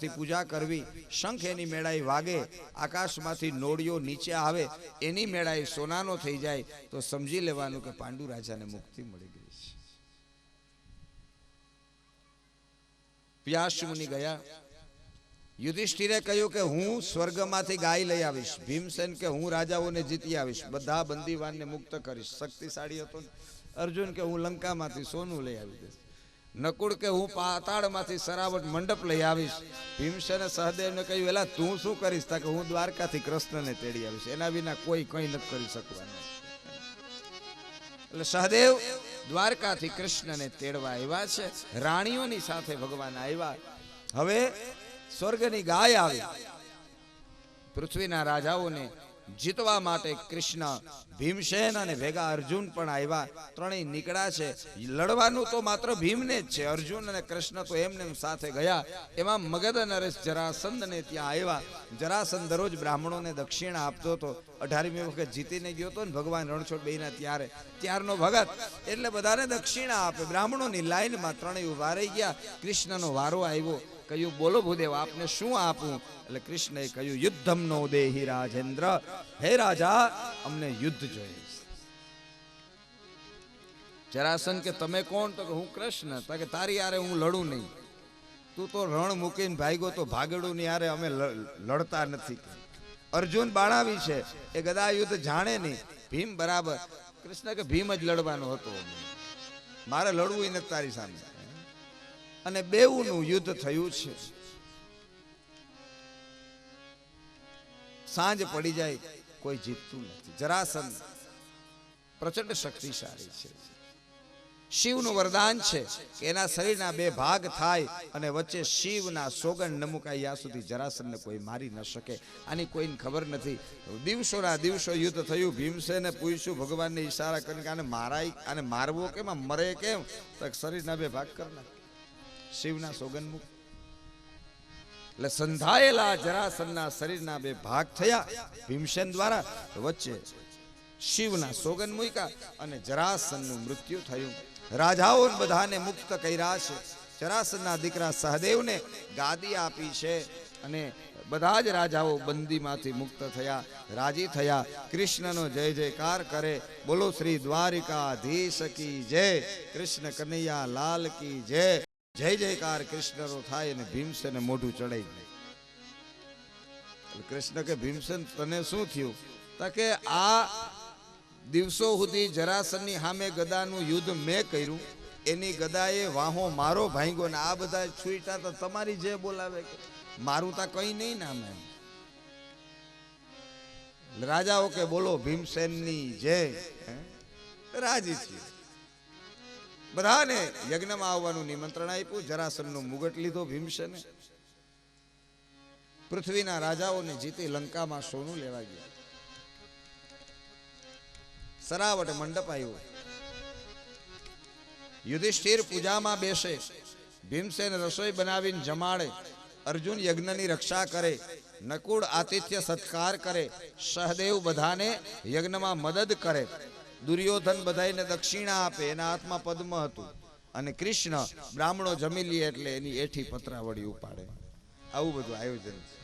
જાપથી પૂજા કરવી, શંખ એની મેળાએ વાગે, આકાશમાંથી નોળિયો નીચે આવે, એની મેળાએ સોનાનો થઈ જાય, તો સમજી લેવાનું કે પાંડુ રાજાને મુક્તિ મળી ગઈ છે. વ્યાસ ગયા. યુધિષ્ઠિરે કહ્યું કે હું સ્વર્ગમાંથી ગાય લઈ આવીશ, ભીમસેન કે હું રાજાઓને જીતી આવીશ, બધા બંદીવાનને મુક્ત કરીશ, શક્તિશાળી હતો અર્જુન કે હું લંકામાંથી સોનું લઈ આવી દઈશ. નકુળ કે હું પાતાળમાંથી સરાવટ મંડપ લઈ આવીશ. ભીમસેને સહદેવને કહ્યું, એલા, તું શું કરીશ? તા હું દ્વારકાથી કૃષ્ણને તેડી આવીશ. એના વિના કોઈ કંઈ નથી કરી શકવાનું. એટલે સહદેવ દ્વારકાથી કૃષ્ણને તેડવા આવ્યા છે. રાણીઓની સાથે ભગવાન આવ્યા. હવે સ્વર્ગની ગાય આવી. પૃથ્વીના રાજાઓને જીતવા માટે કૃષ્ણ, ભીમસેન અને ભેગા અર્જુન પણ આવ્યા. ત્રણેય નીકળ્યા છે. લડવાનું તો માત્ર ભીમને જ છે. અર્જુન અને કૃષ્ણ તો એમને સાથે ગયા. એમાં મગધ નરેશ જરાસંદને ત્યાં આવ્યા. જરાસંદ દરરોજ બ્રાહ્મણોને દક્ષિણા આપતો હતો. અઢારમી વખત જીતીને ગયો હતો ને ભગવાન રણછોડ બેના ત્યારે. ત્યારનો ભગત. એટલે બધાને દક્ષિણા આપે. બ્રાહ્મણોની લાઈનમાં ત્રણેય ઊભા રહી ગયા. કૃષ્ણનો વારો આવ્યો. કહ્યું, બોલો ભૂદેવ, આપને શું આપું? એટલે કૃષ્ણએ કહ્યું યુદ્ધમ નો દેહી રાજેન્દ્ર, હે રાજા, અમને યુદ્ધ જોઈએ જરાસન કે તમે કોણ? તો કે હું કૃષ્ણ. તો કે તારી યારે હું લડું નહીં. તું તો રણ મૂકીને ભાગ્યો તો ભાગડું ની યારે અમે લડતા નથી. અર્જુન બાણાવી છે. એ ગદા યુદ્ધ જાણે નહીં. ભીમ બરાબર. કૃષ્ણ કે ભીમ જ લડવાનો હતો. મારે લડવું નથી તારી સામે. અને બેઉનું યુદ્ધ થયું છે. સાંજ પડી જાય, કોઈ જીતતું નથી. જરાસન પ્રચંડ શક્તિશાળી છે. શિવનું વરદાન છે કે એના શરીરના બે ભાગ થાય અને વચ્ચે શિવના સોગન ન મુકાય સુધી જરાસનને કોઈ મારી ન શકે. આની કોઈને ખબર નથી. દિવસોના દિવસો યુદ્ધ થયું, ભીમસેને પૂછ્યું, ભગવાનને ઈશારા કરીને આને મારાય, આને મારવો કેમ? મરે કેમ? તો શરીરના બે ભાગ કરી શિવના સોગનમુખ એટલે સંધાયેલા જરાસનના શરીરના બે ભાગ થયા. ભીમસેન દ્વારા વચ્ચે શિવના સોગન મૂક્યા અને જરાસનનું મૃત્યુ થયું. રાજાઓ બધાને મુક્ત કર્યા છે. જરાસનના દીકરા સહદેવને ગાદી આપી છે અને બધા જ રાજાઓ બંદીમાંથી મુક્ત થયા, રાજી થયા. કૃષ્ણનો જય જયકાર કરે. બોલો શ્રી દ્વારિકાધીશ કી જય. કૃષ્ણ કનૈયા લાલ કી જય. જય જયકાર, કૃષ્ણનો થાય અને ભીમસેને મોઢું ચડાઈ એટલે કૃષ્ણ કે, ભીમસેન, તને શું થયું? તો કે, આ દિવસો સુધી જરાસનની સામે ગદાનું યુદ્ધ મેં કર્યું. એની ગદાએ વાહો મારો ભાંગ્યો ને આ બધા છૂટા તો તમારી જે બોલાવે મારું તા કઈ નહીં નામ એમ. રાજાઓ કે, બોલો, ભીમસેનની જય. રાજી થયું બધાને યજ્ઞમાં આવવાનું નિમંત્રણ આપ્યું. જરાસનનો મુગટ લીધો ભીમસેને. પૃથ્વીના રાજાઓને જીતી લંકામાં સોનું લેવા ગયા. સરાવટ મંડપ આવ્યો. યુધિષ્ઠિર પૂજામાં બેસે. ભીમસેન રસોઈ બનાવીને જમાડે. અર્જુન યજ્ઞની રક્ષા કરે. નકુળ આતિથ્ય સત્કાર કરે. સહદેવ બધાને યજ્ઞમાં મદદ કરે. દુર્યોધન બધાને દક્ષિણા આપે, એના હાથમાં પદ્મ હતું. અને કૃષ્ણ બ્રાહ્મણો જમી લે એટલે એની એઠી પતરાવળી ઉપાડે. આવું બધું આયોજન છે.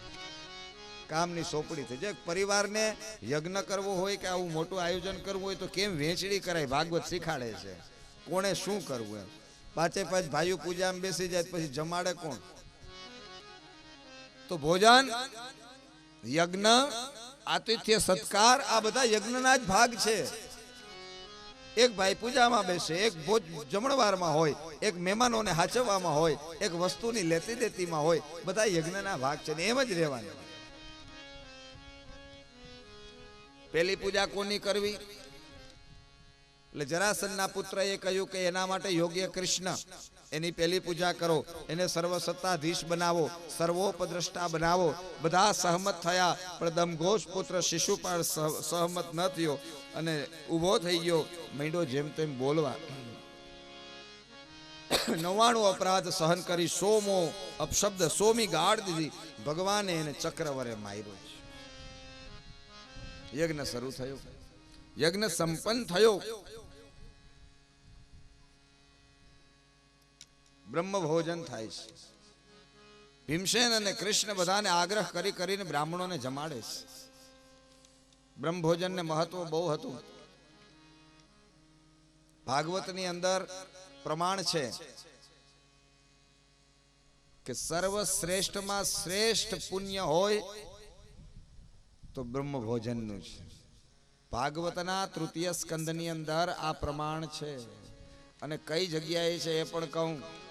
કામની સોંપડી થઈ. જાય પરિવારને યજ્ઞ કરવો હોય કે આવું મોટું આયોજન કરવું હોય તો કેમ વેચડી કરાય? ભાગવત શીખાડે છે. કોણે શું કરવું એમ? પાંચે પાંચ ભાઈઓ પૂજામાં બેસી જાય, પછી જમાડે કોણ? તો ભોજન, યજ્ઞ, આતિથ્ય, સત્કાર, આ બધા યજ્ઞના જ ભાગ છે. એક ભાઈ પૂજામાં બેસે, એક ભોજ જમણવારમાં હોય, એક મહેમાનોને હાચવવામાં હોય, એક વસ્તુની લેતી દેતીમાં હોય, બધા યજ્ઞના ભાગ છે ને એમ જ રહેવાનું. પેલી પૂજા કોની કરવી? એટલે જરાસનના પુત્રએ કહ્યું કે એના માટે યોગ્ય કૃષ્ણ. એની પહેલી પૂજા કરો. એને સર્વસત્તાધીશ બનાવો, સર્વોપદ્રષ્ટા બનાવો. બધા સહમત થયા. પણ દમઘોષ પુત્ર શિશુપાળ સહમત ન થયો અને ઊભો થઈ ગયો. મૈંડો જેમ તેમ બોલવા. નવ્વાણું અપરાધ સહન કરી સોમો અપશબ્દ સોમી ગાળ દીધી. ભગવાને એને ચક્રવરે માર્યો યજ્ઞ શરૂ થયો. યજ્ઞ સંપન્ન થયો. બ્રહ્મ ભોજન થાય છે. ભીમસેન અને કૃષ્ણ બધાને આગ્રહ કરી કરીને બ્રાહ્મણોને જમાડે છે. બ્રહ્મભોજનને મહત્વ બહુ હતું. ભાગવતની અંદર પ્રમાણ છે કે સર્વશ્રેષ્ઠમાં શ્રેષ્ઠ પુણ્ય હોય તો બ્રહ્મ ભોજનનું છે. ભાગવતના તૃતીય સ્કંદની અંદર આ પ્રમાણ છે. અને કઈ જગ્યાએ છે એ પણ કહું.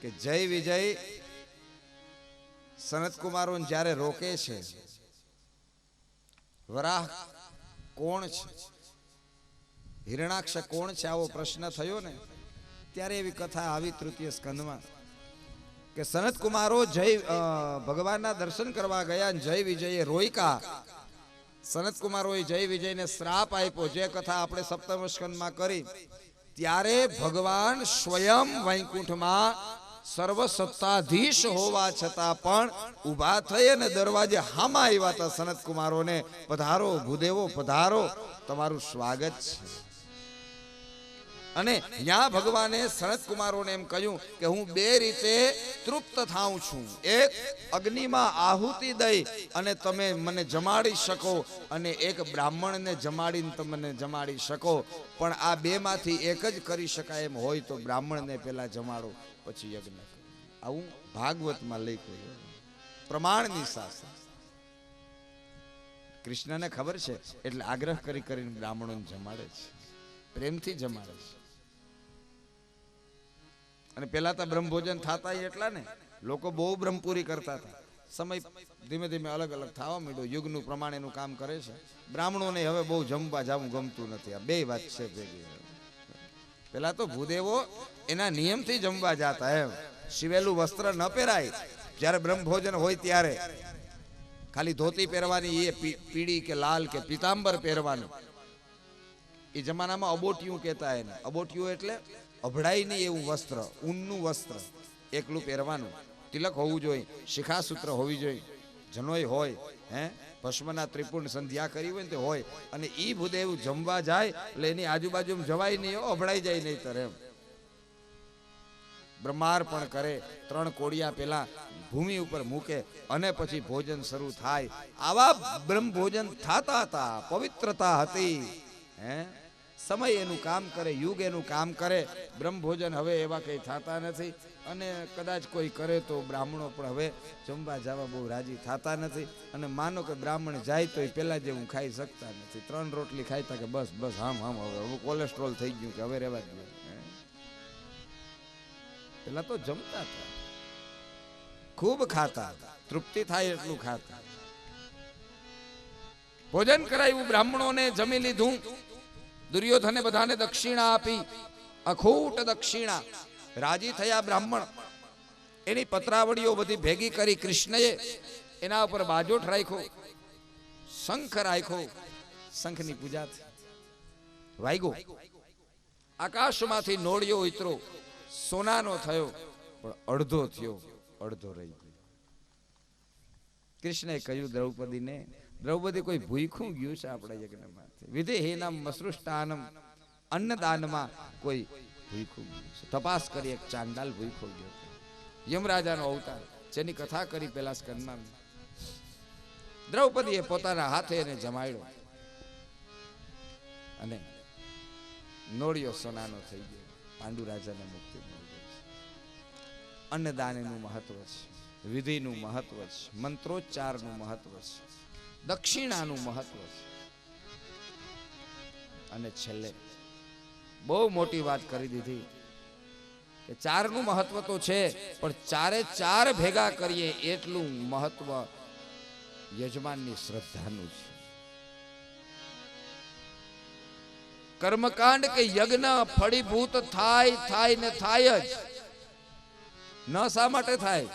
કે જય વિજય સનત કુમારોને જ્યારે રોકે છે, વરાહ કોણ છે? હિરણાક્ષ કોણ છે? આવો પ્રશ્ન થયો ને, ત્યારે એવી કથા આવી તૃતીય સ્કંદમાં કે સનત કુમારો જય ભગવાનના દર્શન કરવા ગયા જય વિજયે રોયકા. સનત કુમારોએ જય વિજયને શ્રાપ આપ્યો, જે કથા આપણે સપ્તમ સ્કંદમાં કરી. ત્યારે ભગવાન સ્વયં વૈકુંઠમાં સર્વ સત્તાધીશ હોવા છતાં પણ ઊભા થઈ અને દરવાજે હામાં આવ્યા હતા સનત કુમારોને પધારો, ભૂદેવો, પધારો. તમારું સ્વાગત છે. અને ત્યાં ભગવાને સનત કુમારોને એમ કહ્યું કે હું બે રીતે તૃપ્ત થાઉં છું. એક, અગ્નિમાં આહુતિ દઈ અને તમે મને જમાડી શકો અને એક બ્રાહ્મણને જમાડીને તમને જમાડી શકો. પણ આ બેમાંથી એક જ કરી શકાય એમ હોય તો બ્રાહ્મણને પહેલા જમાડો, પછી યજ્ઞ આવું ભાગવતમાં લઈ ગયો પ્રમાણની સાથે કૃષ્ણને ખબર છે? એટલે આગ્રહ કરી કરીને બ્રાહ્મણોને જમાડે છે. પ્રેમથી જમાડે છે. અને પેલા તો બ્રહ્મભોજન થતા એટલા ને, લોકો બહુ બ્રહ્મપુરી કરતા હતા. સમય ધીમે ધીમે અલગ અલગ થવા માંડ્યો, યુગનું પ્રમાણ એનું કામ કરે છે. બ્રાહ્મણોને હવે બહુ જમવા જવું ગમતું નથી. આ બે વાત છે ભેગી. પેલા તો ભૂદેવો એના નિયમથી જમવા જાતા એમ. સિવેલું વસ્ત્ર ન પહેરાય. જ્યારે બ્રહ્મભોજન હોય ત્યારે. ખાલી ધોતી પહેરવાની, એ પીળી કે લાલ કે પીતાંબર પહેરવાનું. એ જમાનામાં અબોટિયું કહેતા એને. અબોટિયું એટલે અભડાઈ નહીં એવું વસ્ત્ર, ઊનનું વસ્ત્ર, એકલું પહેરવાનું. તિલક હોવું જોઈએ, શિખાસૂત્ર હોવી જોઈએ. જનોય હોય, હે? ભસ્મના ત્રિપુણ સંધ્યા કરી હોય ને તે હોય. અને ઈ ભૂદેવ જમવા જાય, એટલે એની આજુબાજુમાં જવાય નહીં અભડાઈ જાય નહીં તર એમ. બ્રહ્માર્પણ કરે, ત્રણ કોડિયા પેલા ભૂમિ ઉપર મૂકે, અને પછી ભોજન શરૂ થાય. આવા બ્રહ્મ ભોજન થાતા હતા, પવિત્રતા હતી, હે? સમય એનું કામ કરે, યુગ એનું કામ કરે. બ્રહ્મભોજન હવે એવા કંઈ થતા નથી. અને કદાચ કોઈ કરે તો બ્રાહ્મણો પણ હવે જમવા જવા બહુ રાજી થતા નથી. અને માનો કે બ્રાહ્મણ જાય તો એ પહેલાં જેવું ખાઈ શકતા નથી. ત્રણ રોટલી ખાઈતા કે બસ બસ હામ હામ હવે હવે કોલેસ્ટ્રોલ થઈ ગયું કે હવે રહેવા જ પહેલાં તો જમતા હતા. ખૂબ ખાતા હતા. તૃપ્તિ થાય એટલું ખાતા ભોજન કરાયું બ્રાહ્મણોને, જમી લીધું. દુર્યોધને બધાને દક્ષિણા આપી. અખૂટ દક્ષિણા. રાજી થયા બ્રાહ્મણ. એની પત્રાવળીઓ બધી ભેગી કરી કૃષ્ણએ એના ઉપર બાજોઠ રાખ્યો. શંખ રાખ્યો. શંખની પૂજા વાગ્યો આકાશમાંથી નોળિયો ઉતરો. સોનાનો થયો. પણ અડધો થયો. અડધો રહી ગયો. કૃષ્ણએ કહ્યું, દ્રૌપદીને, દ્રૌપદી કોઈ ભૂખું ગયું છે આપણા યજ્ઞમાંથી ભૂખું તપાસ કરી એક ચાંદાલ ભૂખો ગયો. યમરાજાનો અવતાર, જેની કથા કરી પેલા સ્કંદમાં. દ્રૌપદીએ પોતાના હાથે એને જમાડ્યો. અને નોળિયો સોનાનો થઈ ગયો. પાંડુ રાજાને મુક્તિ મળી ગઈ. છે. અન્નદાન એનું મહત્વ છે, વિધિનું મહત્વ છે, મંત્રોચ્ચારનું મહત્વ છે, દક્ષિણાનું મહત્વ છે. અને છેલ્લે બહુ મોટી વાત કરી દીધી કે ચારનું મહત્વ તો છે, પણ ચારે ચાર ભેગા કરીએ એટલું મહત્વ યજમાનની શ્રદ્ધાનું છે. કર્મકાંડ કે યજ્ઞ ફળીભૂત થાય થાય ને થાય જ. ન શા માટે થાય?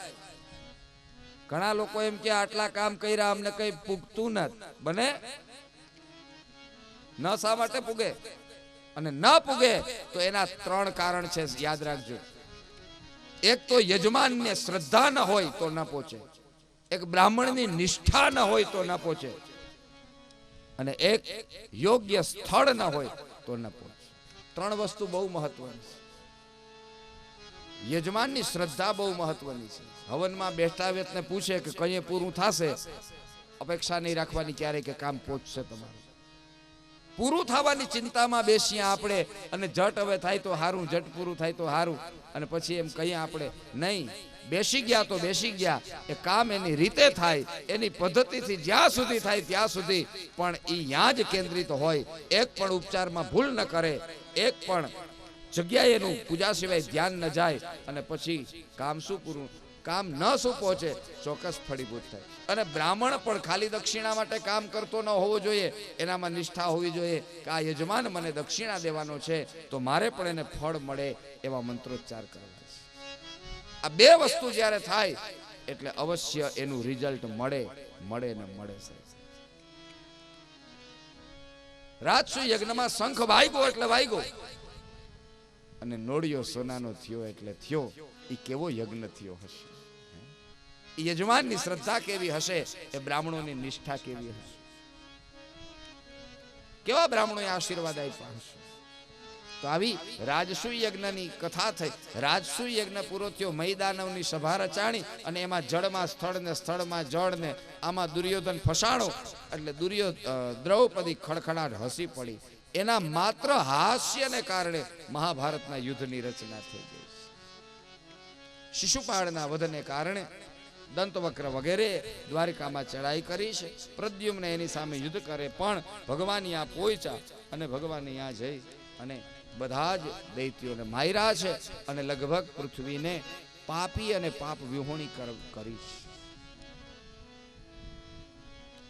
ઘણા લોકો એમ કે આટલા કામ કર્યા, અમને કઈ પૂગતું નથી. બને? ન શા માટે પૂગે? અને ન પૂગે તો એના ત્રણ કારણ છે, યાદ રાખજો. એક તો યજમાનને શ્રદ્ધા ન હોય તો ન પહોંચે. એક બ્રાહ્મણની નિષ્ઠા ન હોય તો ન પહોંચે. અને એક યોગ્ય સ્થળ ન હોય તો ન પહોંચે. ત્રણ વસ્તુ બહુ મહત્વની છે. યજમાનની શ્રદ્ધા બહુ મહત્વની છે. હવનમાં બેઠા વ્યક્તને પૂછે કે કઈએ પૂરું થશે? અપેક્ષા નહીં રાખવાની ક્યારે કે કામ પહોંચશે તમારું. પૂરું થવાની ચિંતામાં બેસીએ આપણે અને જટ હવે થાય તો હારું, જટ પૂરું થાય તો હારું. અને પછી એમ કહીએ આપણે, નહીં, બેસી ગયા તો બેસી ગયા. એ કામ એની રીતે થાય, એની પદ્ધતિથી જ્યાં સુધી થાય ત્યાં સુધી. પણ એ ત્યાં જ કેન્દ્રિત હોય. એક પણ ઉપચારમાં ભૂલ ન કરે. એક પણ જગ્યાએ એનું પૂજા સિવાય ધ્યાન ન જાય. અને પછી કામ શું પૂરું? કામ ન શું છે ચોક્કસ ફળીભૂત થાય. અને બ્રાહ્મણ પણ ખાલી દક્ષિણા માટે કામ કરતો ન હોવો જોઈએ, એનામાં નિષ્ઠા હોવી જોઈએ કે આ યજમાન મને દક્ષિણા દેવાનો છે, તો મારે પણ એને ફળ મળે એવા મંત્રોચ્ચાર કરવા આ બે વસ્તુ જ્યારે થાય, એટલે અવશ્ય એનું રિઝલ્ટ મળે મળે ને મળે સાહેબ રાજસુ યજ્ઞમાં શંખ વાગ્યો એટલે વાગ્યો અને નોળિયો સોનાનો થયો એટલે થયો એ કેવો યજ્ઞ થયો હશે? યજમાનની શ્રદ્ધા કેવી હશે? એ બ્રાહ્મણોની નિષ્ઠા કેવી હશે? કેવા બ્રાહ્મણોએ આશીર્વાદ આપ્યા હશે? તો આવી રાજસુ યજ્ઞની કથા થઈ. રાજસુ યજ્ઞ પૂરો થયો, મૈદાનવની સભા રચાણી અને એમાં જળમાં સ્થળ ને સ્થળમાં જળ ને આમાં દુર્યોધન ફસાણો એટલે દુર્યો દ્રૌપદી ખડખડાટ હસી પડી. એના માત્ર હાસ્યને કારણે મહાભારતના યુદ્ધની રચના થઈ ગઈ શિશુપાળના વધને કારણે દંતવક્ર વગેરે દ્વારિકામાં ચડાઈ કરી છે. પ્રદ્યુમ્ન એની સામે યુદ્ધ કરે પણ ભગવાન ત્યાં પહોંચ્યા અને ભગવાન ત્યાં જઈ અને બધા જ દૈત્યોને માર્યા છે અને લગભગ પૃથ્વીને પાપી અને પાપ વિહોણી કર-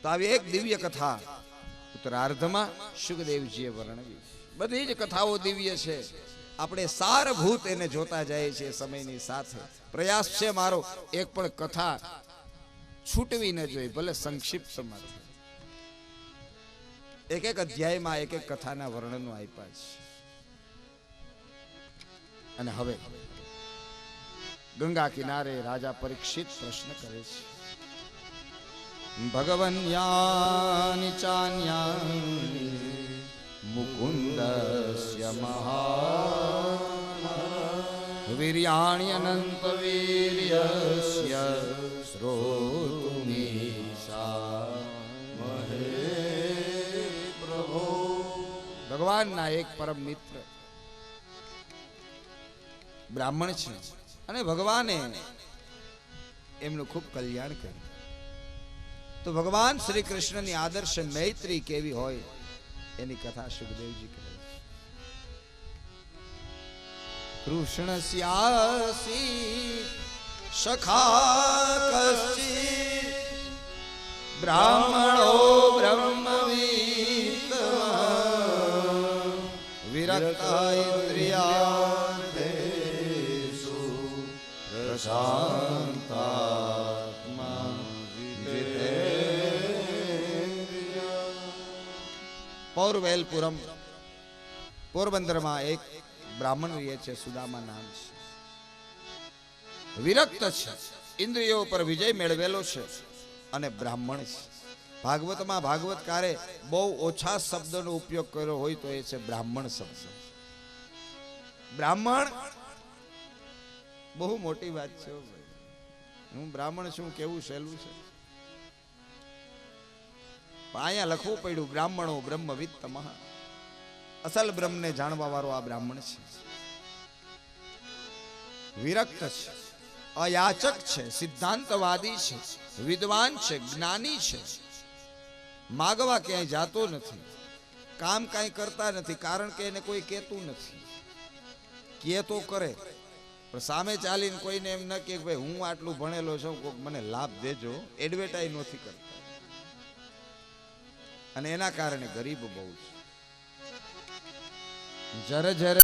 તો આવી એક દિવ્ય કથા ઉત્તરાર્ધમાં સુખદેવજીએ વર્ણવી બધી જ કથાઓ દિવ્ય છે. આપણે સારભૂત એને જોતા જઈએ છીએ સમયની સાથે. પ્રયાસ છે મારો એક પણ કથા છૂટવી ન જોઈએ, ભલે સંક્ષિપ્તમાં એક એક અધ્યાયમાં એક એક કથાના વર્ણનો આપ્યા છે. અને હવે ગંગા કિનારે રાજા પરીક્ષિત પ્રશ્ન કરે છે. ભગવન્યાની ચાન્યાની મુકુંદસ્ય મહા વીર્યાણ્ય અનંત વીર્યસ્ય શ્રોતુમીશા ભગવાનના એક પરમ મિત્ર બ્રાહ્મણ છે અને ભગવાને એમનું ખૂબ કલ્યાણ કર્યું. તો ભગવાન શ્રી કૃષ્ણની આદર્શ મૈત્રી કેવી હોય એની કથા સુખદેવજી કહે. કૃષ્ણ સ્યાસી, સખા કસી બ્રાહ્મણો બ્રહ્મવિત વિરક્તા ઇન્દ્રિયાર્થેષુ પ્રશાંતાત્મા પૌરવેલપુરમ પોરબંદરમાં એક બ્રાહ્મણ રહે છે, સુદામા નામ છે. વિરક્ત છે, ઇન્દ્રિયો પર વિજય મેળવેલો છે અને બ્રાહ્મણ છે. ભાગવતમાં ભાગવતકારે બહુ ઓછા શબ્દનો ઉપયોગ કર્યો હોય તો એ છે બ્રાહ્મણ શબ્દ. બ્રાહ્મણ? બહુ મોટી વાત છે હું બ્રાહ્મણ છું, કેવું સહેલું છે? પણ અહીંયા લખવું પડ્યું, બ્રાહ્મણો બ્રહ્મવિદ તમઃ અસલ બ્રહ્મને જાણવા વાળો આ બ્રાહ્મણ છે. વિરક્ત છે, અયાચક છે, સિદ્ધાંતવાદી છે, વિદ્વાન છે, જ્ઞાની છે. માગવા ક્યાંય જાતો નથી, કામ કાંઈ કરતા નથી, કારણ કે એને કોઈ કહેતું નથી. કે તો કરે, પણ સામે ચાલીને કોઈને એમ ન કે ભાઈ હું આટલું ભણેલો છું કોઈક મને લાભ દેજો એડવર્ટાઈઝ નથી કરતા. અને એના કારણે ગરીબ બહુ છે. જ્યારે જર